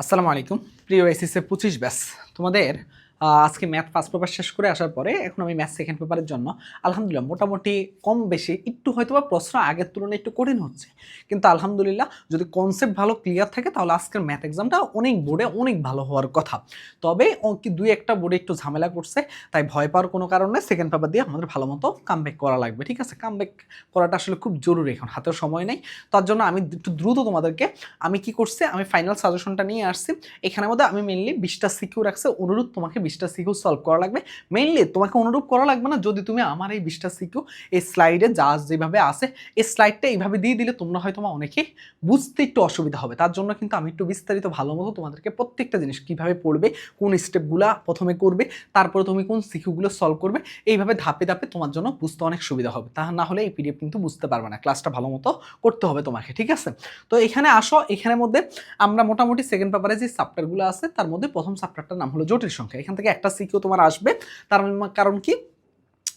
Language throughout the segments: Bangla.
আসসালামু আলাইকুম। প্রিয় এসিসে পঁচিশ ব্যাস তোমাদের আজকে ম্যাথ ফার্স্ট পেপার শেষ করে আসার পরে এখন আমি ম্যাথ সেকেন্ড পেপারের জন্য, আলহামদুলিল্লাহ মোটামুটি কম বেশি, একটু হয়তো বা প্রশ্ন আগের তুলনায় একটু কঠিন হচ্ছে। কিন্তু আলহামদুলিল্লাহ যদি কনসেপ্ট ভালো ক্লিয়ার থাকে তাহলে আজকের ম্যাথ এক্সামটা অনেক বোর্ডে অনেক ভালো হওয়ার কথা। তবে কি দুই একটা বোর্ডে একটু ঝামেলা করছে, তাই ভয় পাওয়ার কোনো কারণে সেকেন্ড পেপার দিয়ে আমাদের ভালো মতো কামব্যাক করা লাগবে, ঠিক আছে? কামব্যাক করাটা আসলে খুব জরুরি এখন হাতের সময় নেই। তার জন্য আমি একটু দ্রুত তোমাদেরকে আমি কি করছি, আমি ফাইনাল সাজেশনটা নিয়ে আসছি। এখানের মধ্যে আমি মেনলি বিশটা সিকিউ রাখছি অনুরোধ তোমাকে বিশটা সিকিউ সলভ করা লাগবে। মেইনলি তোমাকে অনুরোধ করা লাগবে না, যদি তুমি আমার এই বিশটা সিকিউ এই স্লাইডে যা যেভাবে আসে এই স্লাইডটা এইভাবে দিয়ে দিলে তোমরা হয়তো বা অনেকে বুঝতে একটু অসুবিধা হবে। তার জন্য কিন্তু আমি একটু বিস্তারিত ভালো মতো তোমাদেরকে প্রত্যেকটা জিনিস কীভাবে পড়বে, কোন স্টেপগুলো প্রথমে করবে, তারপরে তুমি কোন সিকিউগুলো সলভ করবে, এইভাবে ধাপে ধাপে তোমার জন্য বুঝতে অনেক সুবিধা হবে। তা না হলে এই পিডিএফ কিন্তু বুঝতে পারবে না। ক্লাসটা ভালো মতো করতে হবে তোমাকে, ঠিক আছে? তো এখানে আসো, এখানের মধ্যে আমরা মোটামুটি সেকেন্ড পেপারে যে চ্যাপ্টারগুলো আছে, তার মধ্যে প্রথম চ্যাপ্টারটার নাম হলো জটিল সংখ্যা। এখান থেকে একটা সিকিউ তোমার আসবে। তার কারণ কি?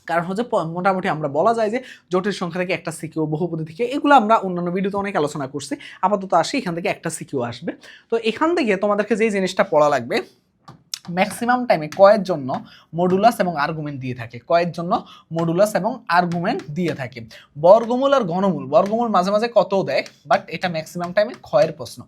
কারণ হচ্ছে মোটামুটি আমরা বলা যায় যে জটিল সংখ্যা থেকে একটা সিকিউ বহুপতি থেকে এগুলো আমরা অন্যান্য ভিডিওতে অনেক আলোচনা করছি। আপাতত আসি, এখান থেকে একটা সিকিউ আসবে। তো এখান থেকে তোমাদেরকে যেই জিনিসটা পড়া লাগবে ম্যাক্সিমাম টাইমে কয়ের জন্য মডুলাস এবং আর্গুমেন্ট দিয়ে থাকে। কয়ের জন্য মডুলাস এবং আর্গুমেন্ট দিয়ে থাকে। বর্গমূল আর ঘনমূল, বর্গমূল মাঝে মাঝে কত দেয়? বাট এটা ম্যাক্সিমাম টাইমে ক্ষয়ের প্রশ্ন।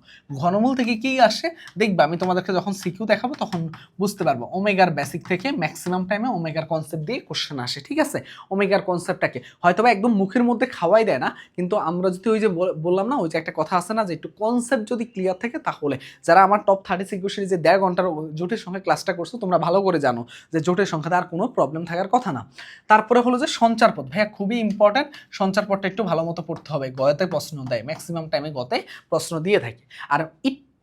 ঘনমূল থেকে কি আসে? দেখবে, আমি তোমাদেরকে যখন সিকিউ দেখাবো, তখন বুঝতে পারব। ওমেগার বেসিক থেকে ম্যাক্সিমাম টাইমে ওমেগার কনসেপ্ট দিয়ে কোশ্চেন আসে, ঠিক আছে? ওমেগার কনসেপ্টটাকে হয়তো বা একদম মুখের মধ্যে খাওয়াই দেয় না, কিন্তু আমরা যদি ওই যে বললাম না, ওই যে একটা কথা আছে না, যে একটু কনসেপ্ট যদি ক্লিয়ার থাকে, তাহলে। যারা আমার টপ থার্টি সিকিউ সিরিজে দেড় ঘণ্টার জোটের সঙ্গে ক্লাসটা করছ, তোমরা ভালো করে জানো যে জোটের সংখ্যাতে আর কোনো প্রবলেম থাকার কথা না। তারপরে হলো যে সঞ্চার পথ। ভাইয়া, খুবই ইম্পর্ট্যান্ট সঞ্চার পথটা একটু ভালো মতো পড়তে হবে। গতে প্রশ্ন দেয় ম্যাক্সিমাম টাইমে গতে প্রশ্ন দিয়ে থাকে। আর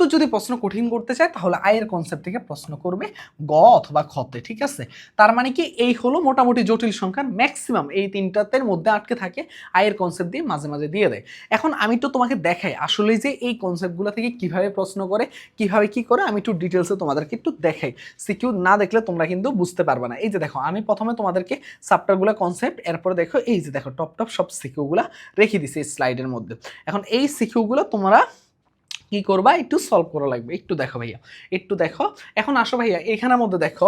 একটু যদি প্রশ্ন কঠিন করতে চায়, তাহলে আয়ের কনসেপ্ট থেকে প্রশ্ন করবে গ অথবা খতে ঠিক আছে? তার মানে কি, এই হলো মোটামুটি জটিল সংখ্যার ম্যাক্সিমাম এই তিনটাতের মধ্যে আটকে থাকে, আয়ের কনসেপ্ট দিয়ে মাঝে মাঝে দিয়ে দেয়। এখন আমি তো তোমাকে দেখাই, আসলে যে এই কনসেপ্টগুলো থেকে কীভাবে প্রশ্ন করে, কীভাবে কি করে, আমি একটু ডিটেলসে তোমাদেরকে একটু দেখাই। সিকিউ না দেখলে তোমরা কিন্তু বুঝতে পারবে না। এই যে দেখো, আমি প্রথমে তোমাদেরকে চ্যাপ্টারগুলো কনসেপ্ট এরপরে দেখো, এই যে দেখো টপ টপ সব সিকিউগুলো রেখে দিছি এই স্লাইডের মধ্যে। এখন এই সিকিউগুলো তোমরা কি করবা? একটু সলভ করা লাগবে। একটু দেখো ভাইয়া। একটু দেখো। এখন আসো ভাইয়া, এখানের মধ্যে দেখো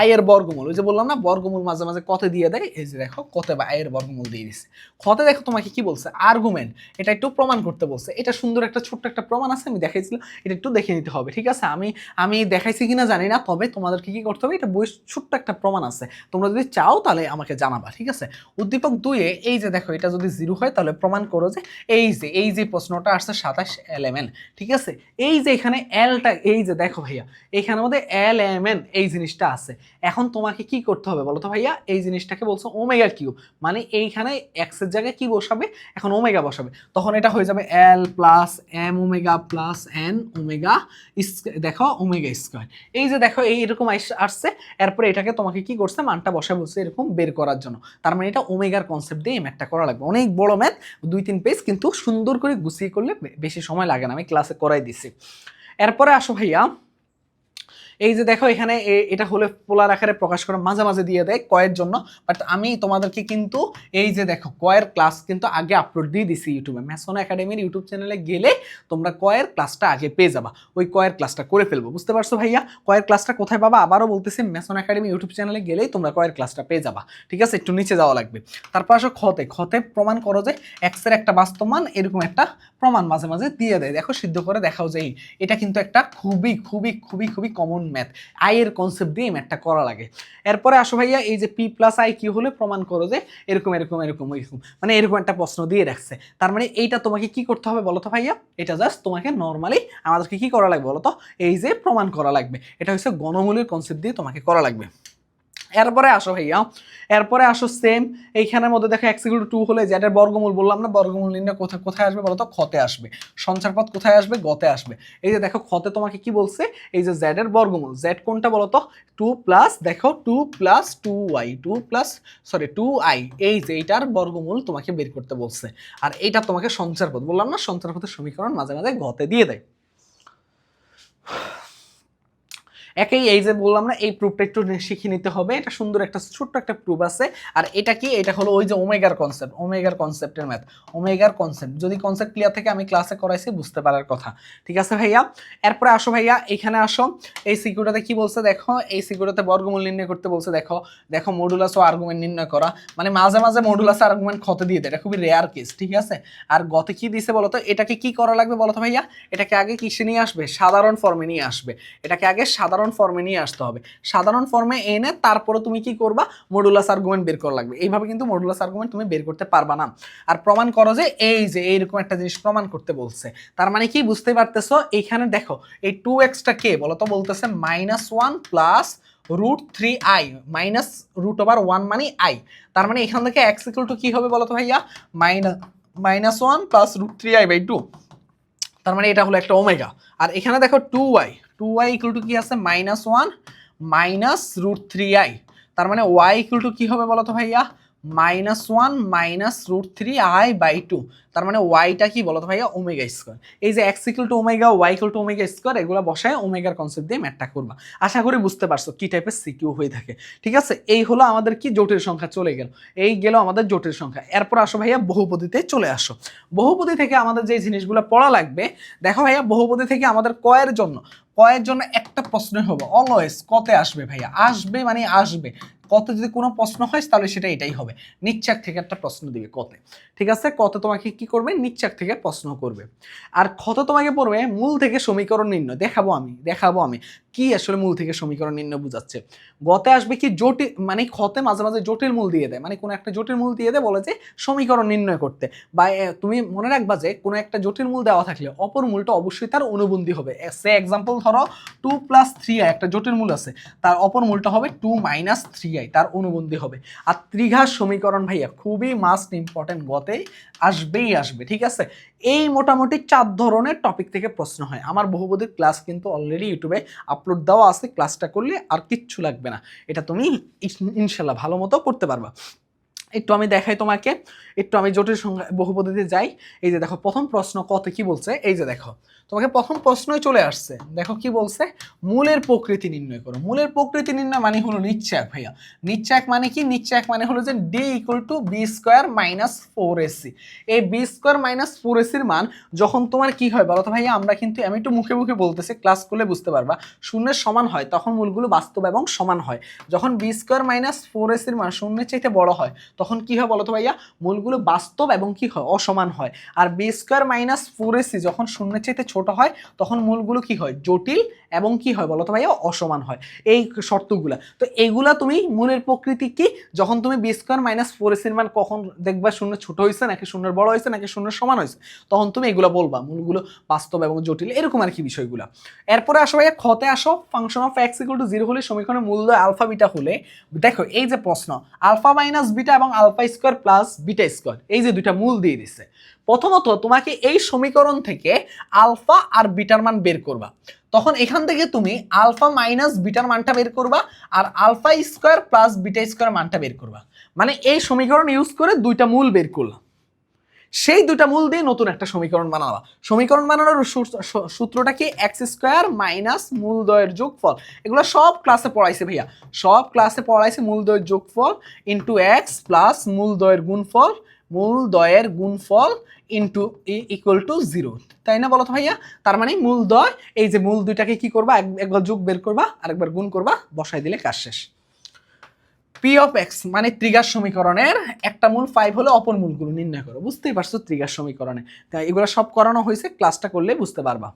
আয়ের বর্গমূল। ওই যে বললাম না, বর্গমূল মাঝে মাঝে কত দিয়ে দেয়। এই যে দেখো, কত বা আয়ের বর্গমূল দিয়ে দিচ্ছে কতে দেখো তোমাকে কি বলছে? আর্গুমেন্ট এটা একটু প্রমাণ করতে বলছে। এটা সুন্দর একটা ছোট্ট একটা প্রমাণ আছে, আমি দেখাইছিলাম। এটা একটু দেখে নিতে হবে, ঠিক আছে? আমি আমি দেখাইছি কিনা জানি না, তবে তোমাদেরকে কি করতে হবে? এটা বই ছোট্ট একটা প্রমাণ আছে। তোমরা যদি চাও তাহলে আমাকে জানাবা, ঠিক আছে? উদ্দীপক দুয়ে এই যে দেখো, এটা যদি জিরো হয় তাহলে প্রমাণ করো যে, এই যে এই যে প্রশ্নটা আসছে সাতাশ এলেমেন। ঠিক আছে? এই যে এখানে এলটা এই যে দেখো ভাইয়া এখানের মধ্যে এল এম এন এই জিনিসটা আছে। এখন তোমাকে কি করতে হবে বলো তো ভাইয়া? এই জিনিসটাকে বলছো ওমেগা কিউ মানে এইখানে এক্সের জায়গায় কি বসাবে? এখন ওমেগা বসাবে। তখন এটা হয়ে যাবে L plus M omega plus N omega দেখো ওমেগা স্কোয়ার। এই যে দেখো, এই এরকম আসছে। এরপরে এটাকে তোমাকে কি করছে? মানটা বসা বলছে এরকম বের করার জন্য। তার মানে এটা ওমেগার কনসেপ্ট দিয়ে এই ম্যাথটা করা লাগবে। অনেক বড় ম্যাথ দুই তিন পেজ কিন্তু সুন্দর করে গুছিয়ে করলে বেশি সময় লাগে না। আমি ক্লাসে করাই দিছি। এরপরে আসো ভাইয়া এই যে দেখো এখানে এটা হলে পোলার আকারে প্রকাশ করে মাঝে মাঝে দিয়ে দেয় কয়ের জন্য বাট আমি তোমাদেরকে কিন্তু এই যে দেখো, কয়ের ক্লাস কিন্তু আগে আপলোড দিয়ে দিছি ইউটিউবে। ম্যাসন একাডেমির ইউটিউব চ্যানেলে গেলে তোমরা কয়ের ক্লাসটা আগে পেয়ে যাবা। ওই কয়ের ক্লাসটা করে ফেলব, বুঝতে পারছ ভাইয়া? কয়ের ক্লাসটা কোথায় পাবা? আবারও বলতেছি ম্যাসন একাডেমি ইউটিউব চ্যানেলে গেলেই তোমরা কয়ের ক্লাসটা পেয়ে যাবা। ঠিক আছে? একটু নিচে যাওয়া লাগবে। তারপর আসো খতে খতে প্রমাণ করো যে এক্সের একটা বাস্তব মান এরকম একটা প্রমাণ মাঝে মাঝে দিয়ে দেয়। দেখো, সিদ্ধ করে দেখাও যে এটা কিন্তু একটা খুবই খুবই খুবই খুবই কমন ম্যাথ আয়ের কনসেপ্ট দিয়ে ম্যাথটা করা লাগে। এরপরে আসো ভাইয়া, এই যে পি প্লাস আই কি হলে প্রমাণ করো যে এরকম এরকম এরকম এরকম মানে এরকম একটা প্রশ্ন দিয়ে রাখছে। তার মানে এইটা তোমাকে কি করতে হবে বলতো ভাইয়া? এটা জাস্ট তোমাকে নর্মালি আমাদেরকে কি করা লাগবে বলতো? এই যে প্রমাণ করা লাগবে। এটা হচ্ছে গণমূলের কনসেপ্ট দিয়ে তোমাকে করা লাগবে। এরপরে আসো ভাইয়া। এরপরে আসো সেম এইখানের মধ্যে দেখো এক্স ইকুয়াল টু হলে জেডের বর্গমূল বললাম না, বর্গমূল নির্ণয় কোথায় কোথায় আসবে বলো তো খতে আসবে। সঞ্চারপথ কোথায় আসবে? গতে আসবে। এই যে দেখো খতে তোমাকে কি বলছে? এই যে জেডের বর্গমূল। জেড কোনটা বলো তো টু প্লাস দেখো two plus two Y two plus sorry two I এই যে এইটার বর্গমূল তোমাকে বের করতে বলছে। আর এইটা তোমাকে সঞ্চারপথ, বললাম না, সঞ্চারপথের সমীকরণ মাঝে মাঝে গতে দিয়ে দেয়। একেই এই যে বললাম না, এই প্রুফটা একটু শিখে নিতে হবে। এটা সুন্দর একটা ছোট্ট একটা প্রুফ আছে। আর এটা কি? এটা হলো ওই যে ওমেগার কনসেপ্ট ওমেগার কনসেপ্টের ম্যাথ ওমেগার কনসেপ্ট যদি কনসেপ্ট ক্লিয়ার থেকে, আমি ক্লাসে করাইছি, বুঝতে পারার কথা। ঠিক আছে ভাইয়া? এরপরে আসো ভাইয়া, এখানে আসো। এই সিকিউরিটাতে কি বলছে দেখো? এই সিকিউরিটাতে বর্গমূল নির্ণয় করতে বলছে, দেখো। দেখো মডুলাস ও আর্গুমেন্ট নির্ণয় করা। মানে মাঝে মাঝে মডুলাস আর্গুমেন্ট ক্ষতে দিয়ে দেয়। এটা খুবই রেয়ার কেস ঠিক আছে? আর গতে কি দিছে বলতো? এটাকে কি করা লাগবে বলতো ভাইয়া? এটাকে আগে কিসে নিয়ে আসবে? সাধারণ ফর্মে নিয়ে আসবে। এটাকে আগে সাধারণ ফর্মে নিয়ে আসতে হবে। সাধারণ ফর্মে এনে তারপরে তুমি কি করবা? মডুলাস আর্গুমেন্ট বের করা লাগবে। এইভাবে কিন্তু মডুলাস আর্গুমেন্ট তুমি বের করতে পারবা না। আর প্রমাণ করো যে এই যে এইরকম একটা জিনিস প্রমাণ করতে বলছে। তার মানে কি বুঝতে পারতেছো? এইখানে দেখো, এই টু এক্সটা কে বলো তো বলতেছে minus one plus root three I minus root over one মানে আই তার মানে এখান থেকে এক্স ইকুয়াল টু কি হবে বলো তো ভাইয়া? Minus minus one plus root three I by two তার মানে এটা হলো একটা ওমেগা আর এখানে দেখো two Y two Y equal to কি আছে? Minus one minus root three I তার মানে ওয়াই ইকুয়াল টু কি হবে বলো তো ভাইয়া? Minus one minus root three I by two তার মানে ওয়াইটা কি বলো তো ভাইয়া? ওমেগা স্কোয়ার এই যে X equal to omega Y equal to omega square এগুলো বসায় ওমেগার কনসেপ্ট দিয়ে ম্যাটটা করবা। আশা করি বুঝতে পারছ কি টাইপের সিকিউ হয়ে থাকে। ঠিক আছে? এই হলো আমাদের কি জটিল সংখ্যা চলে গেল। এই গেল আমাদের জটিল সংখ্যা। এরপর আসো ভাইয়া বহুপদীতে চলে আসো। বহুপদী থেকে আমাদের যে জিনিসগুলো পড়া লাগবে, দেখো ভাইয়া বহুপদী থেকে আমাদের কয়ের জন্য। কয়ের জন্য একটা প্রশ্ন হবে। অলওয়েজ কতে আসবে ভাইয়া? আসবে মানে আসবে। কত যদি কোনো প্রশ্ন হয়, তাহলে সেটা এটাই হবে। নিচ্ছাক থেকে একটা প্রশ্ন দিবে কতে। ঠিক আছে? কত তোমাকে কি করবে? নিচ্ছাক থেকে প্রশ্ন করবে। আর ক্ষত তোমাকে পড়বে মূল থেকে সমীকরণ নির্ণয়। দেখাবো আমি দেখাবো আমি। কি আসলে মূল থেকে সমীকরণ নির্ণয় বুঝাচ্ছে? গতে আসবে কি জটিল মানে ক্ষতে মাঝে মাঝে জটিল মূল দিয়ে দেয়। মানে কোনো একটা জটিল মূল দিয়ে দেয় বলে যে সমীকরণ নির্ণয় করতে। বা তুমি মনে রাখবা যে কোনো একটা জটিল মূল দেওয়া থাকলে অপর মূলটা অবশ্যই তার অনুবন্ধী হবে। সে এক্সাম্পল ধরো টু প্লাস থ্রি আই একটা জটিল মূল আছে। তার অপর মূলটা হবে টু মাইনাস থ্রি আই তার অনুবন্ধী হবে। আর ত্রিঘাত সমীকরণ ভাইয়া খুবই মাস্ট ইম্পর্টেন্ট গতে আসবেই আসবে, ঠিক আছে? এই মোটামুটি চার ধরনের টপিক থেকে প্রশ্ন হয়। আমার বহুবধির ক্লাস কিন্তু অলরেডি ইউটিউবে আপলোড দেওয়া আছে। ক্লাসটা করলে আর কিচ্ছু লাগবে না। এটা তুমি ইনশাল্লাহ ভালো মতো করতে পারবা। একটু আমি দেখাই তোমাকে। একটু আমি জটিল সংখ্যা বহুপদীতে যাই। এই যে দেখো, প্রথম প্রশ্ন কত কি বলছে? এই যে দেখো তোমাকে প্রথম প্রশ্নই চলে আসছে। দেখো কি বলছে? মূলের প্রকৃতি নির্ণয় করো। মূলের প্রকৃতি নির্ণয় মানে হলো নিশ্চয়ক ভাইয়া। নিশ্চয়ক মানে কি? নিশ্চয়ক মানে হলো যে D equal to B square minus four AC এই বি স্কোয়ার মাইনাস ফোর এসির মান যখন তোমার কি হয় বলো তো ভাইয়া? আমরা কিন্তু, আমি একটু মুখে মুখে বলতেছি ক্লাস করলে বুঝতে পারবা। শূন্যের সমান হয়, তখন মূলগুলো বাস্তব এবং সমান হয়। যখন বি স্কোয়ার মাইনাস ফোর এসির মান শূন্যের চাইতে বড় হয়, তখন কি হয় বলো তো ভাইয়া? মূলগুলো বাস্তব এবং কি হয়? অসমান হয়। আর B square minus four AC যখন শূন্যের চাইতে ছোট হয়, তখন মূলগুলো কি হয়? জটিল এবং কি হয় বলো তো ভাইয়া? অসমান হয়। এই শর্তগুলা। তো এইগুলা তুমি মূলের প্রকৃতি কি? যখন তুমি বি স্কোয়ার মাইনাস ফোর এসির মান কখন দেখবা শূন্য ছোট হয়েছে নাকি শূন্যের বড় হয়েছে নাকি শূন্যের সমান হয়েছে তখন তুমি এগুলো বলবা, মূলগুলো বাস্তব এবং জটিল, এরকম আর কি বিষয়গুলো। এরপরে আসো ভাইয়া খতে আসো। Function of X equal to zero হলে সমীকরণের মূল্য আলফা বিটা হলে, দেখো এই যে প্রশ্ন আলফা মাইনাস বিটা এবং alpha square plus beta square এই যে দুইটা মূল দিয়ে দিচ্ছে প্রথমত তোমাকে এই সমীকরণ থেকে আলফা আর বিটার মান বের করবা। তখন এখান থেকে তুমি আলফা মাইনাস বিটার মানটা বের করবা আর alpha square plus beta square মানটা বের করবা। মানে এই সমীকরণ ইউজ করে দুইটা মূল বের করলাম সেই দুটা মূল দিয়ে নতুন একটা সমীকরণ বানাবা। সমীকরণ বানানোর সূত্রটা কি? এক্স স্কোয়ার মাইনাস মূলদয়ের যোগফল। এগুলো সব ক্লাসে পড়াইছে ভাইয়া। সব ক্লাসে পড়াইছে মূলদয়ের যোগফল ইন্টু এক্স প্লাস মূলদয়ের গুণফল মূলদয়ের গুণফল ইন্টু ইকুয়াল টু জিরো তাই না বলো তো ভাইয়া? তার মানে মূল দয় এই যে মূল দুইটাকে কি করবা? এক- একবার যোগ বের করবা, আরেকবার গুণ করবা বসাই দিলে কাজ শেষ। পি অফ এক্স মানে ত্রিগার সমীকরণের একটা মূল ফাইভ হলে অপর মূলগুলো নির্ণয় করো। বুঝতেই পারছ ত্রিগার সমীকরণে। তাই এগুলো সব করানো হয়েছে ক্লাসটা করলে বুঝতে পারবা।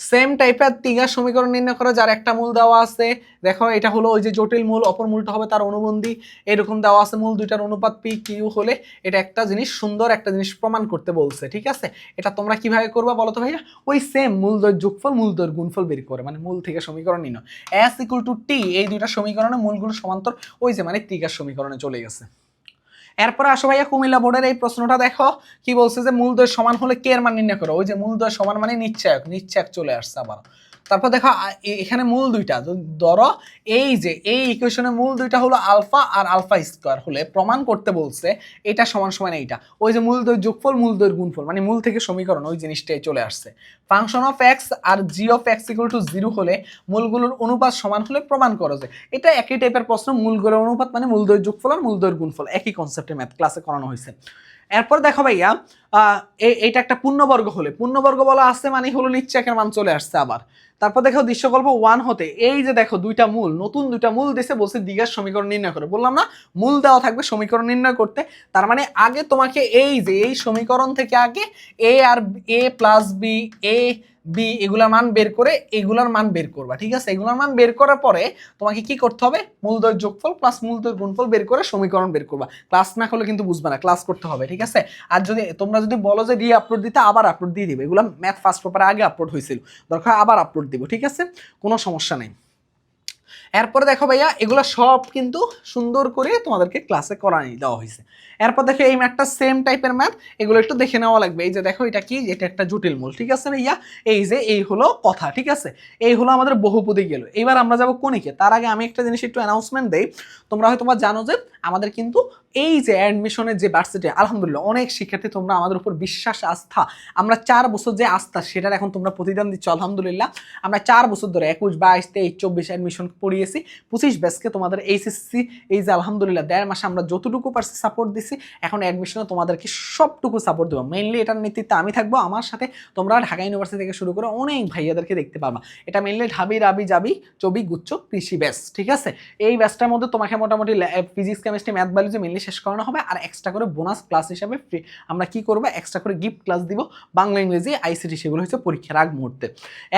সেম টাইপের তিগার সমীকরণ নির্ণয় করো, যার একটা মূল দেওয়া আছে। দেখো, এটা হলো ওই যে জটিল মূল, অপর মূলটা হবে তার অনুবন্ধী। এরকম দেওয়া আছে মূল দুইটার অনুপাত পি কিউ হলে এটা একটা জিনিস সুন্দর, একটা জিনিস প্রমাণ করতে বলছে, ঠিক আছে? এটা তোমরা কীভাবে করবা বলো তো ভাইয়া? ওই সেম মূল মূলদয়ের যোগফল মূলদয়ের গুণফল বের করে মানে মূল থেকে সমীকরণ নির্ণয়। এস ইকুয়াল টু টি এই দুইটা সমীকরণে মূলগুলো সমান্তর, ওই যে মানে ত্রিকার সমীকরণে চলে গেছে। এরপরে আসো ভাইয়া, কুমিল্লা বোর্ডের এই প্রশ্নটা দেখো। কি বলছে যে মূলদয় সমান হলে কে এর মান নির্ণয় করো? ওই যে মূলদয় সমান মানে নিশ্চয়ক নিশ্চয়ক চলে আসছে আবার। তারপর দেখো এখানে মূল দুইটা। ধরো, এই যে, এই ইকুয়েশনের মূল দুইটা হলো আলফা আর আলফা স্কোয়ার হলে প্রমাণ করতে বলছে এটা সমান সমান এইটা। ওই যে মূল দই যোগফল, মূল দৈর গুণফল মানে মূল থেকে সমীকরণ ওই জিনিসটাই চলে আসছে। Function of X R G of X equal to zero হলে মূলগুলোর অনুপাত সমান হলে প্রমাণ করো যে, এটা একই টাইপের প্রশ্ন মূলগুলোর অনুপাত মানে মূল দইয়ের যোগফল আর মূল দৈর গুণফল। একই কনসেপ্টে ম্যাথ ক্লাসে করানো হয়েছে। এরপর দেখো ভাইয়া এইটা একটা পূর্ণবর্গ হলে, পূর্ণবর্গ বলা আসছে মানে হলো নিচ্ছে একের মান চলে আসছে আবার। তারপর দেখো দৃশ্যকল্প ওয়ান হতে, এই যে দেখো দুইটা মূল, নতুন দুইটা মূল দেশে বলছে দিঘার সমীকরণ নির্ণয় করে। বললাম না, মূল দেওয়া থাকবে সমীকরণ নির্ণয় করতে। তার মানে আগে তোমাকে এই যে, এই সমীকরণ থেকে আগে A R A plus B A B এগুলার মান বের করে এগুলার মান বের করবা, ঠিক আছে? এগুলার মান বের করার পরে তোমাকে কি করতে হবে? মূলদয় যোগফল প্লাস মূলদয় গুণফল বের করে সমীকরণ বের করবা। ক্লাস না করলে কিন্তু বুঝবে না ক্লাস করতে হবে, ঠিক আছে? আর যদি, তোমরা যদি বলো যে রি আপলোড দিতে, আবার আপলোড দিয়ে দিবে। এগুলো ম্যাথ ফার্স্ট পেপারে আগে আপলোড হয়েছিল। দরকার আবার আপলোড দিব, ঠিক আছে? কোনো সমস্যা নেই। এরপরে দেখো ভাইয়া, এগুলো সব কিন্তু সুন্দর করে তোমাদেরকে ক্লাসে করানি দেওয়া হয়েছে। এরপর দেখো এই ম্যাথটা সেম টাইপের ম্যাথ এগুলো একটু দেখে নেওয়া লাগবে। এই যে দেখো, এটা কি? এটা একটা জটিল মূল, ঠিক আছে ভাইয়া? এই যে, এই হলো কথা, ঠিক আছে? এই হলো আমাদের বহুপদী গেল। এবার আমরা যাব কোনিকে তার আগে আমি একটা জিনিস একটু অ্যানাউন্সমেন্ট দেই। তোমরা হয়তো জানো যে, আমাদের কিন্তু এই যে অ্যাডমিশনের যে ভার্সিটি আলহামদুলিল্লাহ, অনেক শিক্ষার্থী তোমরা আমাদের উপর বিশ্বাস, আস্থা, আমরা চার বছর যে আস্থা, সেটার এখন তোমরা প্রতিদান দিচ্ছ, আলহামদুলিল্লাহ। আমরা চার বছর ধরে একুশ, বাইশ, তেইশ, চব্বিশ অ্যাডমিশন পড়িয়েছি। পঁচিশ ব্যাচকে তোমাদের এইচএসসি এই যে আলহামদুলিল্লাহ, দেড় মাসে আমরা যতটুকু পারছি সাপোর্ট দিছি, এখন অ্যাডমিশনে তোমাদেরকে সবটুকু সাপোর্ট দেবো। মেইনলি এটার নেতৃত্বে আমি থাকব, আমার সাথে তোমরা ঢাকা ইউনিভার্সিটি থেকে শুরু করে অনেক ভাইয়াদেরকে দেখতে পারবা। এটা মেইনলি ঢাবি, রাবি যাবি চবি, গুচ্ছ, কৃষি ব্যাস, ঠিক আছে? এই ব্যাচটার মধ্যে তোমাকে মোটামুটি physics chemistry math biology mainly শেষ করানো হবে, আর এক্সট্রা করে বোনাস ক্লাস হিসাবে free আমরা কি করব? এক্সট্রা করে গিফট ক্লাস দিব, বাংলা, ইংরেজি আইসিটি সেগুলো হচ্ছে পরীক্ষার আগ মুহূর্তে।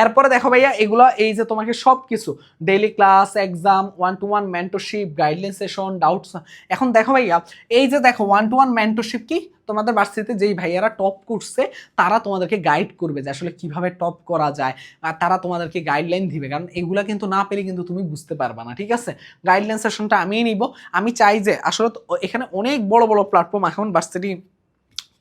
এরপরে দেখো ভাইয়া, এগুলো এই যে তোমাকে সব কিছু daily class exam one to one mentorship guideline session doubts এখন দেখো ভাইয়া, এই যে দেখো ওয়ান টু ওয়ান মেন্টরশিপ কি? তোমাদের ভার্সিটিতে যেই ভাইয়ারা টপ করছে তারা তোমাদেরকে গাইড করবে যে আসলে কীভাবে টপ করা যায়, আর তারা তোমাদেরকে গাইডলাইন দিবে। কারণ এগুলো কিন্তু না পেলে কিন্তু তুমি বুঝতে পারবে না, ঠিক আছে? গাইডলাইন সেশনটা আমিই নিব। আমি চাই যে আসলে এখানে অনেক বড় বড় প্ল্যাটফর্ম এখন ভার্সিটি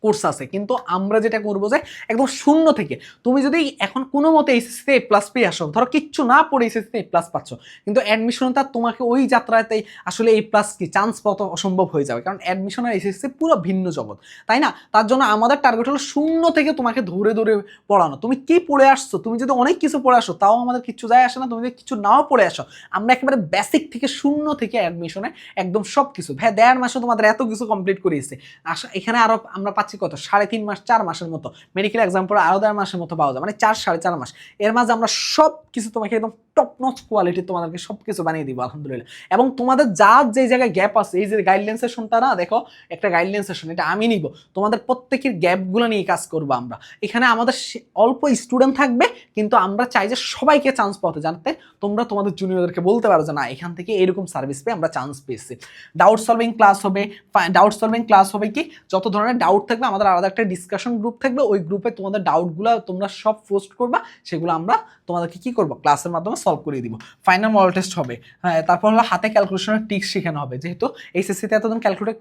কোর্স আছে, কিন্তু আমরা যেটা করব যে একদম শূন্য থেকে, তুমি যদি এখন কোনো মতে এসএসসিতে এ প্লাস পেয়ে আসো, ধরো কিচ্ছু না পড়ে এসএসসিতে এ প্লাস পাচ্ছ, কিন্তু অ্যাডমিশন তার তোমাকে ওই যাত্রাতেই আসলে এই প্লাস কি চান্স পাওয়া তো অসম্ভব হয়ে যাবে, কারণ অ্যাডমিশন আর এসএসসি পুরো ভিন্ন জগৎ, তাই না? তার জন্য আমাদের টার্গেট হলো শূন্য থেকে তোমাকে ধরে ধরে পড়ানো, তুমি কি পড়ে আসছো, তুমি যদি অনেক কিছু পড়ে আসো, তাও আমাদের কিছু যায় আসে না, তুমি যদি কিছু নাও পড়ে আসো, আমরা একেবারে বেসিক থেকে শূন্য থেকে অ্যাডমিশনে একদম সব কিছু ভাই দেড় মাসে তোমাদের এত কিছু কমপ্লিট করিয়েছে আশা, এখানে আরও আমরা পাচ্ছি কত? সাড়ে তিন মাস, চার মাসের মতো। মেডিকেল এক্সাম পরে আরও দেড় মাসের মতো পাওয়া যায় মানে চার, সাড়ে চার মাস। এর মাঝে আমরা সব কিছু তোমাকে একদম টপ নচ কোয়ালিটি তোমাদেরকে সব কিছু বানিয়ে দিব, আলহামদুলিল্লাহ। এবং তোমাদের যা যে জায়গায় গ্যাপ আছে, এই যে গাইডলাইন সেশনটা না, দেখো, একটা গাইডলাইন সেশন এটা আমি নিব। তোমাদের প্রত্যেকের গ্যাপগুলো নিয়ে কাজ করব আমরা। এখানে আমাদের অল্প স্টুডেন্ট থাকবে, কিন্তু আমরা চাই যে সবাইকে চান্স পাওয়াতে জানতে তোমরা তোমাদের জুনিয়রদেরকে বলতে পারো যে, না, এখান থেকে এরকম সার্ভিস পেয়ে আমরা চান্স পেয়েছি। ডাউট সলভিং ক্লাস হবে ডাউট সলভিং ক্লাস হবে কি? যত ধরনের ডাউট থাকবে, আমাদের আলাদা একটা ডিসকাশন গ্রুপ থাকবে। ওই গ্রুপে তোমাদের ডাউটগুলো তোমরা সব পোস্ট করবা, সেগুলো আমরা তোমাদেরকে কী করব ক্লাসের মাধ্যমে সলভ করিয়ে দিব। ফাইনাল মডেল টেস্ট হবে। হ্যাঁ তারপর হলো হাতে ক্যালকুলেশনের টিক্স শেখানো হবে। যেহেতু এইচএসসিতে এতদিন ক্যালকুলেটার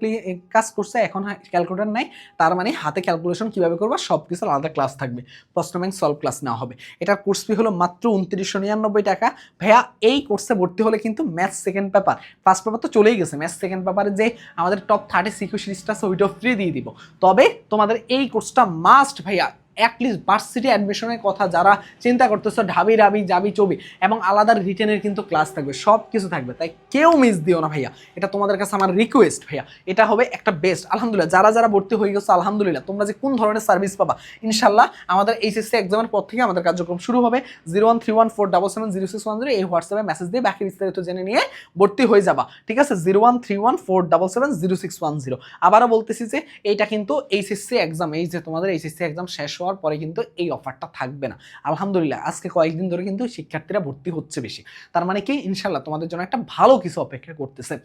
কাজ করছে, এখন ক্যালকুলেটার নাই। তার মানে হাতে ক্যালকুলেশন কীভাবে করবা সব কিছু আলাদা ক্লাস থাকবে। প্রশ্ন ব্যাংক সলভ ক্লাস নেওয়া হবে। এটার কোর্স ফি হলো মাত্র উনত্রিশশো নিরানব্বই টাকা। ভাইয়া, এই কোর্সে ভর্তি হলে কিন্তু math second paper first paper তো চলেই গেছে। ম্যাথ সেকেন্ড পেপারে যে আমাদের টপ থার্টি সিকিউ সিরিজটা আছে, ওইটাও ফ্রি দিয়ে দিব। তবে তোমাদের এই কোর্সটা মাস্ট ভাইয়া। অ্যাটলিস্ট ভার্সিটি অ্যাডমিশনের কথা যারা চিন্তা করতেছো, ঢাবি রাবি যাবি চবি, এবং আলাদা রিটেনের কিন্তু ক্লাস থাকবে, সব কিছু থাকবে, তাই কেউ মিস দিও না ভাইয়া। এটা তোমাদের কাছে আমার রিকোয়েস্ট ভাইয়া। এটা হবে একটা বেস্ট আলহামদুলিল্লাহ। যারা যারা ভর্তি হয়ে গেছো, আলহামদুলিল্লাহ, তোমরা যে কোন ধরনের সার্ভিস পাবা ইনশাল্লাহ আমাদের এইচএসসি এক্সামের পর থেকে আমাদের কার্যক্রম শুরু হবে। Zero one three one four double seven zero six one zero এই হোয়াটসঅ্যাপে মেসেজ দিয়ে বাকি বিস্তারিত জেনে নিয়ে ভর্তি হয়ে যাবা। ঠিক আছে? Zero one three one four double seven zero six one zero আবারও বলতেছি যে, এইটা কিন্তু এইচএসসি এক্সাম এই যে তোমাদের এইচএসসি এক্সাম শেষ হওয়ার পরে কিন্তু এই অফারটা থাকবে না। আলহামদুলিল্লাহ, আজকে কয়েকদিন ধরে কিন্তু শিক্ষার্থীরা ভর্তি হচ্ছে বেশি। তার মানে কি? ইনশাল্লাহ তোমাদের জন্য একটা ভালো কিছু অপেক্ষা করতেছে।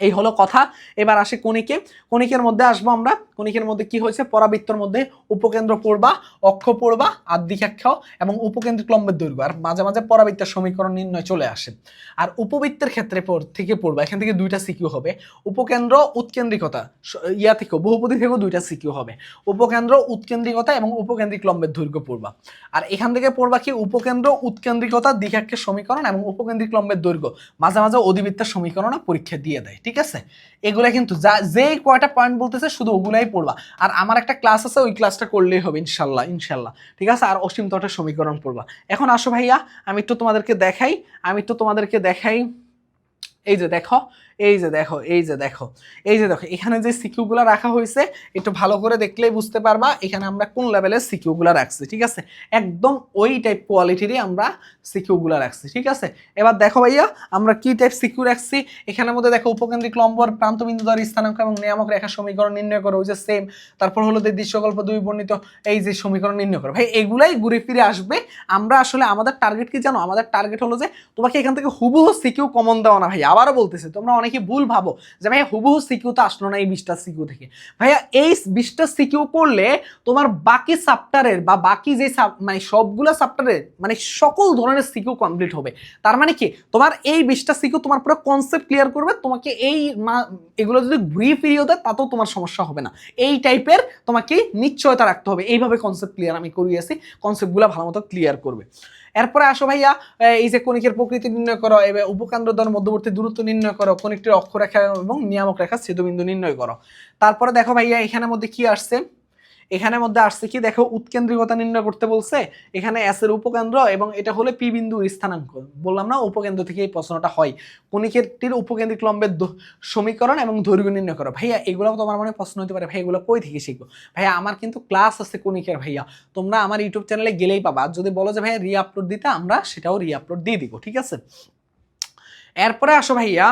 এই হলো কথা। এবার আসে কণিকে। কণিকের মধ্যে আসব আমরা। কণিকের মধ্যে কি হয়েছে? পরাবৃত্তর মধ্যে উপকেন্দ্র পড়বা, অক্ষ পড়বা আদ্যিকাক্ষ এবং উপকেন্দ্রিক লম্বের দৈর্ঘ্য। আর মাঝে মাঝে পরাবৃত্তের সমীকরণ নির্ণয় চলে আসে। আর উপবৃত্তের ক্ষেত্রে থেকে পড়বা। এখান থেকে দুইটা সিকিউ হবে। উপকেন্দ্র উৎকেন্দ্রিকতা ইয়া থেকেও বহুপতি থেকেও দুইটা সিকিউ হবে। উপকেন্দ্র উৎকেন্দ্রিকতা এবং উপকেন্দ্রিক লম্বের দৈর্ঘ্য পড়বা। আর এখান থেকে পড়বা কি? উপকেন্দ্র উৎকেন্দ্রিকতা দ্বিঘাক্ষের সমীকরণ এবং উপকেন্দ্রিক লম্বের দৈর্ঘ্য। মাঝে মাঝে অধিবৃত্তের সমীকরণ পরীক্ষা দিয়ে দেয়। ঠিক আছে? এগুলা কিন্তু যা, যেই কয়টা পয়েন্ট বলতেছে শুধু ওগুলাই পড়বা। আর আমার একটা ক্লাস আছে, ওই ক্লাসটা করলেই হবে ইনশাল্লাহ ইনশাল্লাহ। ঠিক আছে? আর অসীম তটের সমীকরণ পড়বা। এখন আসো ভাইয়া, আমি একটু তোমাদেরকে দেখাই, আমি একটু তোমাদেরকে দেখাই। এই যে দেখো এই যে দেখো, এই যে দেখো, এই যে দেখো, এখানে যে সিকিউগুলো রাখা হয়েছে, একটু ভালো করে দেখলেই বুঝতে পারবা এখানে আমরা কোন লেভেলের সিকিউগুলো রাখছি, ঠিক আছে? একদম ওই টাইপ কোয়ালিটিরই আমরা সিকিউগুলো রাখছি, ঠিক আছে? এবার দেখো ভাইয়া, আমরা কি টাইপ সিকিউ রাখছি? এখানের মধ্যে দেখো উপকেন্দ্রিক লম্বর প্রান্তবিন্দু দ্বারা স্থানাঙ্ক এবং নিয়ামক রেখা সমীকরণ নির্ণয় করো, ওই যে সেম তারপর হলো যে দৃশ্যকল্প দুই বর্ণিত, এই যে সমীকরণ নির্ণয় করো। ভাই, এগুলাই ঘুরে ফিরে আসবে। আমরা আসলে আমাদের টার্গেট কি জানো? আমাদের টার্গেট হলো যে তোমাকে এখান থেকে হুবহু সিকিউ কমন দেওয়া না, ভাই। আবারও বলতেছে, তোমরা অনেকে ভুল ভাবো? যে ভাইয়া হুবহু সিকিউ তো আসলো না এই বিশটা সিকিউ থেকে। ভাইয়া এই বিশটা সিকিউ করলে তোমার বাকি সাপ্টারের বা বাকি যে মানে সবগুলো সাপ্টারের মানে সকল ধরনের সিকিউ কমপ্লিট হবে। তার মানে কি? তোমার এই বিশটা সিকিউ তোমার পুরো কনসেপ্ট ক্লিয়ার করবে, তোমাকে এই এগুলো যদি ঘুরিয়ে ফিরিয়ে দেয়, তাতেও তোমার সমস্যা হবে না। এই টাইপের তোমাকে নিশ্চয়তা রাখতে হবে। এইভাবে কনসেপ্ট ক্লিয়ার আমি করিয়েছি কনসেপ্টগুলো ভালো মতো ক্লিয়ার করবে। এরপরে আসো ভাইয়া এই যে কণিকের প্রকৃতি নির্ণয় করো, এবার উপকান্ড দ্বার মধ্যবর্তী দূরত্ব নির্ণয় করো, কণিকটির অক্ষরেখা এবং নিয়ামক রেখা ছেদবিন্দু নির্ণয় করো। তারপরে দেখো ভাইয়া, এখানের মধ্যে কি আসছে? এখানের মধ্যে আসছে কি, দেখো, উৎকেন্দ্রিকতা নির্ণয় করতে বলছে। এখানে এস এর উপকেন্দ্র এবং এটা হলো পি বিন্দু স্থানাঙ্ক। বললাম না, উপকেন্দ্র থেকে এই প্রশ্নটা হয়। কণিকেরটির উপকেন্দ্রিক লম্বের সমীকরণ এবং দৈর্ঘ্য নির্ণয় করো। ভাইয়া, এগুলো তোমার মনে প্রশ্ন হতে পারে। ভাই এগুলো কই থেকে শিখব? ভাইয়া, আমার কিন্তু ক্লাস আছে কণিকের, ভাইয়া। তোমরা আমার ইউটিউব চ্যানেলে গেলেই পাবা। যদি বলো যে, ভাইয়া রি আপলোড দিতে, আমরা সেটাও রি আপলোড দিয়ে দিব। ঠিক আছে? এরপরে আসো, ভাইয়া।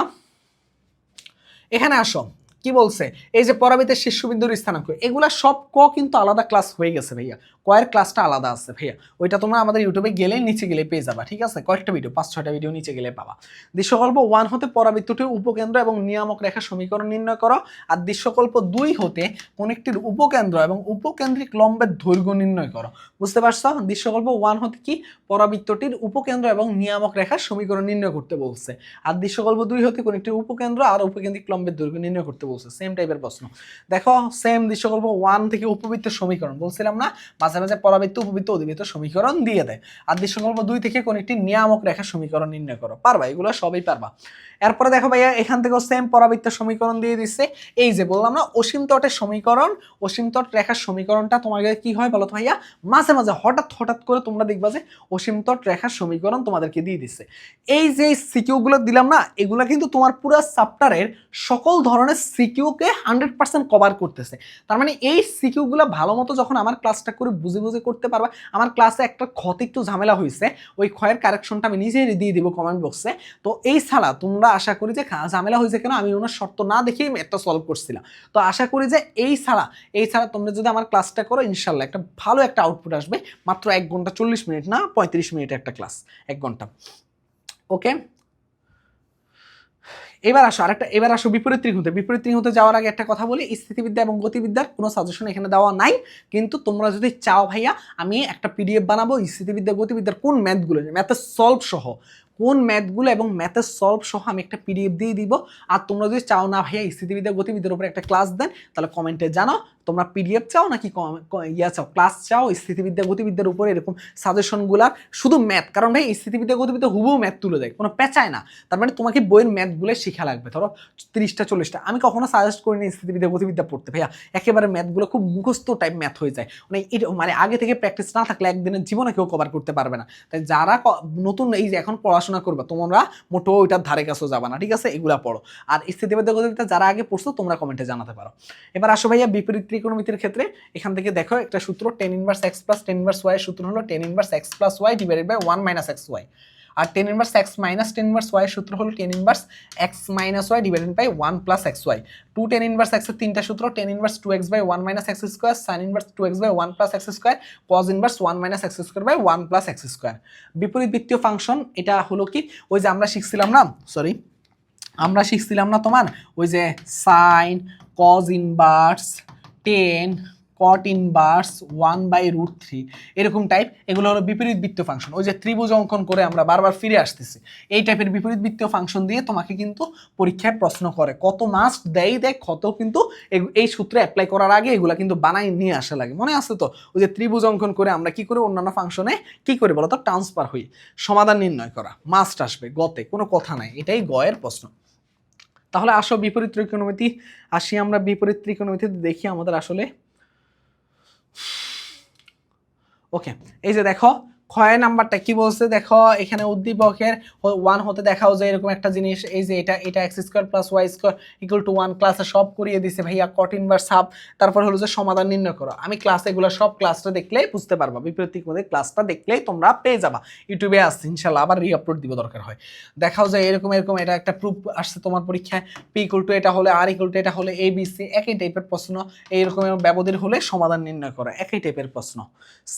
এখানে আসো। কি বলছে? এই যে পরাবিতের শীর্ষবিন্দুর স্থানাঙ্ক, এগুলা সব ক কিন্তু আলাদা ক্লাস হয়ে গেছে ভাইয়া। কয়ের ক্লাসটা আলাদা আছে ভাইয়া। ওইটা তোমরা আমাদের ইউটিউবে গেলে নিচে গেলে পেয়ে যাবা, ঠিক আছে? কয়েকটা ভিডিও পাঁচ, ছয়টা ভিডিও নিচে গেলে পাবা। দৃশ্যকল্প ওয়ান হতে পরাবৃত্তটির উপকেন্দ্র এবং নিয়ামক রেখা সমীকরণ নির্ণয় করো, আর দৃশ্যকল্প দুই হতে কোনটির উপকেন্দ্র এবং উপকেন্দ্রিক লম্বের দৈর্ঘ্য নির্ণয় করো। বুঝতে পারছ? দৃশ্যকল্প ওয়ান হতে কি? পরাবৃত্তটির উপকেন্দ্র এবং নিয়ামক রেখার সমীকরণ নির্ণয় করতে বলছে। আর দৃশ্যকল্প দুই হতে কোনটির উপকেন্দ্র আর উপকেন্দ্রিক লম্বের দৈর্ঘ্য নির্ণয় করতে সেম টাইপের প্রশ্ন। দেখো সেম দৃশ্যকল্প ওয়ান থেকে উপবৃত্তের সমীকরণ। বলছিলাম না, মাঝে মাঝে পরাবৃত্ত, উপবৃত্ত, অধিবৃত্ত সমীকরণ দিয়ে দেয়। আর দৃশ্যকল্প দুই থেকে কোন একটি নিয়ামক রেখা সমীকরণ নির্ণয় করো। পারবা? এগুলো সবই পারবা। এরপরে দেখো ভাইয়া, এখান থেকেও সেম পরাবৃত্তের সমীকরণ দিয়ে দিচ্ছে এই যে বললাম না, অসীম তটের সমীকরণ, অসীম তট রেখার সমীকরণটা তোমাকে কি হয় বলো তো ভাইয়া? মাঝে মাঝে হঠাৎ হঠাৎ করে তোমরা দেখবা যে অসীম তট রেখার সমীকরণ তোমাদেরকে দিয়ে দিচ্ছে এই যে সিকিউগুলো দিলাম না, এগুলো কিন্তু তোমার পুরো চ্যাপ্টারের সকল ধরনের সিকিউকে হান্ড্রেড পার্সেন্ট কভার করতেছে। তার মানে এই সিকিউগুলো ভালো মতো যখন আমার ক্লাসটা করে বুঝে বুঝে করতে পারবা, আমার ক্লাসে একটা ক্ষতি একটু ঝামেলা হয়েছে ওই ক্ষয়ের কারেকশনটা আমি নিজেই দিয়ে দিব কমেন্ট বক্সে তো এই ছাড়া তোমরা আশা করি যে ঝামেলা হয়েছে কেন, আমি ওনার শর্ত না দেখেই একটা সলভ করছিলাম। তো আশা করি যে এই ছাড়া এই ছাড়া তোমরা যদি আমার ক্লাসটা করো ইনশাল্লাহ একটা ভালো একটা আউটপুট আসবে। মাত্র এক ঘণ্টা চল্লিশ মিনিট না পঁয়ত্রিশ মিনিট একটা ক্লাস এক ঘণ্টা। ওকে এবার আসো, আরেকটা, এবার আসো বিপরীত ত্রিঘুতে বিপরীত ত্রিঘুতে যাওয়ার আগে একটা কথা বলি, স্থিতিবিদ্যা এবং গতিবিদ্যার কোনো সাজেশন এখানে দেওয়া নাই, কিন্তু তোমরা যদি চাও ভাইয়া, আমি একটা পিডিএফ বানাবো স্থিতিবিদ্যা, গতিবিদ্যার কোন ম্যাথগুলো ম্যাথের সলভ সহ। কোন ম্যাথগুলো এবং ম্যাথের সলভ সহ আমি একটা পিডিএফ দিয়ে দিব। আর তোমরা যদি চাও না ভাইয়া স্থিতিবিদ্যা গতিবিদ্যার উপরে একটা ক্লাস দেন, তাহলে কমেন্টে জানাও। তোমরা পিডিএফ চাও নাকি ইয়া চাও? ক্লাস চাও স্থিতিবিদ্যা গতিবিদ্যার উপরে এরকম সাজেশনগুলার? শুধু ম্যাথ, কারণ ভাই স্থিতিবিদ্যা গতিবিদ্যা হুবহু ম্যাথ তুলে দেয়, কোনো পেঁচায় না। তার মানে তোমাকে বইয়ের ম্যাথগুলো শেখা লাগবে, ধরো তিরিশটা, চল্লিশটা। আমি কখনো সাজেস্ট করিনি স্থিতিবিদ্যা গতিবিদ্যা পড়তে, ভাইয়া। একেবারে ম্যাথগুলো খুব মুখস্থ টাইপ ম্যাথ হয়ে যায়। মানে এটা মানে আগে থেকে প্র্যাকটিস না থাকলে একদিনের জীবনে কেউ কভার করতে পারবে না। তাই যারা নতুন, এই যে এখন পড়াশোনা করবে, তোমরা মোটো ওইটার ধারে কাছেও যাবা না, ঠিক আছে? এগুলা পড়ো। আর স্থিতিবাদকতা যারা আগে পড়ছো, তোমরা কমেন্টে জানাতে পারো। এবার আসো ভাইয়া বিপরীত ত্রিকোণমিতির ক্ষেত্রে, এখান থেকে দেখো একটা সূত্র tan inverse X plus tan inverse Y সূত্র হলো tan inverse X plus Y divided by one minus X Y R tan inverse X minus tan inverse Y সূত্র হলো tan inverse X minus Y divided by one plus X Y two tan inverse এক্সের তিনটা সূত্র tan inverse two X by one minus X square sine inverse two X by one plus X square cos inverse one minus X square by one plus X square বিপরীত বৃত্তীয় ফাংশন এটা হলো কি? ওই যে আমরা শিখছিলাম না সরি আমরা শিখছিলাম না তোমার, ওই যে sine cos inverse tan cot inverse one by root three এরকম টাইপ এগুলো হলো বিপরীত বৃত্তীয় ফাংশন ওই যে ত্রিভুজ অঙ্কন করে আমরা বারবার ফিরে আসতেছি, এই টাইপের বিপরীত বৃত্তীয় ফাংশন দিয়ে তোমাকে কিন্তু পরীক্ষায় প্রশ্ন করে, কত মাস্ক দেয় দেয়, কত কিন্তু এই সূত্রে অ্যাপ্লাই করার আগে এগুলা কিন্তু বানাই নিয়ে আসা লাগে। মনে আছে তো? ওই যে ত্রিভুজ অঙ্কন করে আমরা কি করে, অন্যান্য ফাংশনে কি করি বলতো? ট্রান্সফার হই। সমাধান নির্ণয় করা মাস্ট আসবে, গতে, কোনো কথা নাই, এটাই গয়ের প্রশ্ন। তাহলে আসো বিপরীত ত্রিকোণমিতি, আসি আমরা বিপরীত ত্রিকোণমিতিতে দেখি আমাদের আসলে ওকে এই যে দেখো ক্ষয় নাম্বারটা কি বলছে? দেখো, এখানে উদ্দীপকের ওয়ান হতে দেখাও যে এরকম একটা জিনিস, এই যে এটা এটা X square plus Y square equal to one ক্লাসে সব করিয়ে দিছে ভাইয়া কঠিন বা সাব তারপর হলো যে সমাধান নির্ণয় করো। আমি ক্লাসে এগুলো সব ক্লাসটা দেখলেই বুঝতে পারবা, বিপরীত মধ্যে ক্লাসটা দেখলেই তোমরা পেয়ে যাবা। ইউটিউবে আসছে, ইনশাল্লাহ আবার রি আপলোড দিব, দরকার হয়। দেখাও যে এরকম এরকম, এটা একটা প্রুফ আসছে তোমার পরীক্ষায় পি ইকুয়াল টু এটা হলে আর ইকুয়াল টু এটা হলে এ বি সি একই টাইপের প্রশ্ন, এইরকম ব্যবধির হলে সমাধান নির্ণয় করো, একই টাইপের প্রশ্ন।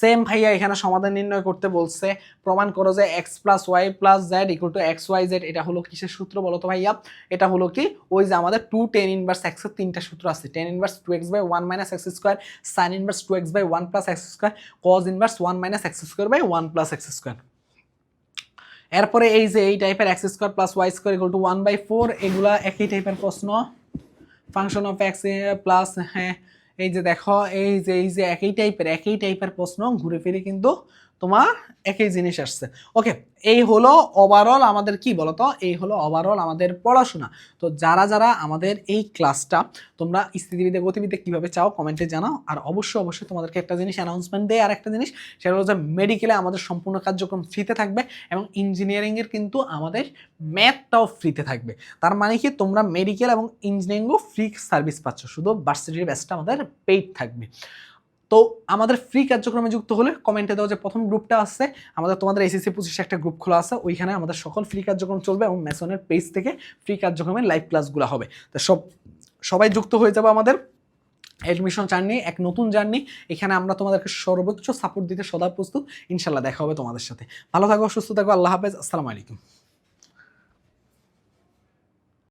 সেম ভাইয়া, এখানে সমাধান নির্ণয় বলছে, প্রমাণ করো যে X plus Y plus Z equal to X Y Z এটা হলো কিসের সূত্র বলো তো ভাইয়া? এটা হলো কি ওই যে আমাদের টু টেন ইনভার্স এক্সের তিনটা সূত্র আছে tan inverse two X by one minus X square sine inverse two X by one plus X square cos inverse one minus X square by one plus X square এরপরে এই যে এই টাইপের X square plus Y square equal to one by four এগুলা একই টাইপের প্রশ্ন। ফাংশন অফ এক্স প্লাস হ্যাঁ এই যে দেখো, এই যে এই যে একই টাইপের একই টাইপের প্রশ্ন, ঘুরে ফিরে কিন্তু তোমার একই জিনিস আসছে। ওকে এই হলো ওভারঅল আমাদের কি বলতো? এই হলো ওভারঅল আমাদের পড়াশোনা। তো যারা যারা আমাদের এই ক্লাসটা তোমরা স্থিতিবিদ্যা গতিবিদ্যা কীভাবে চাও কমেন্টে জানাও। আর অবশ্যই অবশ্যই তোমাদেরকে একটা জিনিস অ্যানাউন্সমেন্ট দেয় আর একটা জিনিস, সেটা হলো যে মেডিকেলে আমাদের সম্পূর্ণ কার্যক্রম ফ্রিতে থাকবে এবং ইঞ্জিনিয়ারিংয়ের কিন্তু আমাদের ম্যাথটাও ফ্রিতে থাকবে। তার মানে কি? তোমরা মেডিকেল এবং ইঞ্জিনিয়ারিংও ফ্রি সার্ভিস পাচ্ছ। শুধু ভার্সিটির ব্যাচটা আমাদের পেইড থাকবে। তো আমাদের ফ্রি কার্যক্রমে যুক্ত হলে কমেন্টে দেওয়া যে প্রথম গ্রুপটা আছে, আমাদের তোমাদের এসএসসি পঁচিশে একটা গ্রুপ খোলা আছে, ওইখানে আমাদের সকল ফ্রি কার্যক্রম চলবে এবং মেসনের পেজ থেকে ফ্রি কার্যক্রমের লাইভ ক্লাসগুলো হবে। তো সব, সবাই যুক্ত হয়ে যাবে আমাদের অ্যাডমিশন জার্নি এক নতুন জার্নি এখানে আমরা তোমাদেরকে সর্বোচ্চ সাপোর্ট দিতে সদা প্রস্তুত। ইনশাল্লাহ দেখা হবে তোমাদের সাথে। ভালো থাকো, সুস্থ থাকো, আল্লাহ হাফেজ। আসসালামু আলাইকুম।